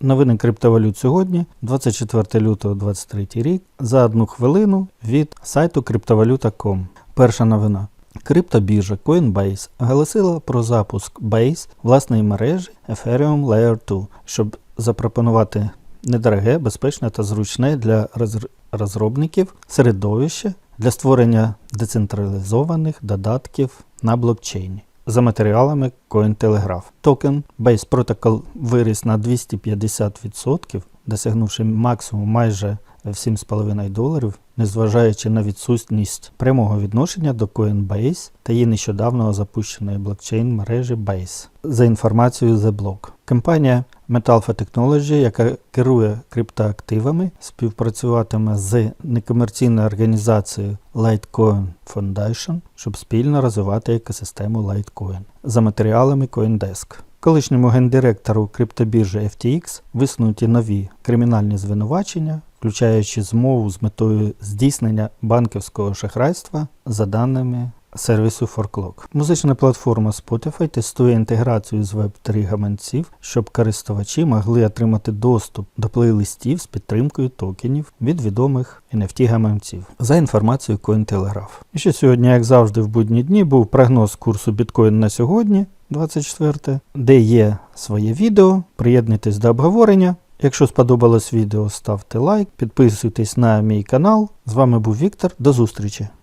Новини криптовалют сьогодні, 24 лютого 2023 рік, за одну хвилину від сайту криптовалюта.com. Перша новина. Криптобіржа Coinbase оголосила про запуск Base власної мережі Ethereum Layer 2, щоб запропонувати недороге, безпечне та зручне для роз- розробників середовище для створення децентралізованих додатків на блокчейні. За матеріалами Cointelegraph. Токен Base Protocol виріс на 250%, досягнувши максимум майже в 7,5 доларів, незважаючи на відсутність прямого відношення до Coinbase та її нещодавно запущеної блокчейн мережі Base. За інформацією The Block. Компанія Metalfa Technology, яка керує криптоактивами, співпрацюватиме з некомерційною організацією Litecoin Foundation, щоб спільно розвивати екосистему Litecoin. За матеріалами CoinDesk. Колишньому гендиректору криптобіржі FTX висунуті нові кримінальні звинувачення, включаючи змову з метою здійснення банківського шахрайства за даними сервісу ForClock. Музична платформа Spotify тестує інтеграцію з Web3 гаманців, щоб користувачі могли отримати доступ до плейлистів з підтримкою токенів від відомих NFT гаманців. За інформацією Cointelegraph. І ще сьогодні, як завжди, в будні дні був прогноз курсу біткоін на сьогодні, 24, де є своє відео. Приєднуйтесь до обговорення. Якщо сподобалось відео, ставте лайк, підписуйтесь на мій канал. З вами був Віктор. До зустрічі!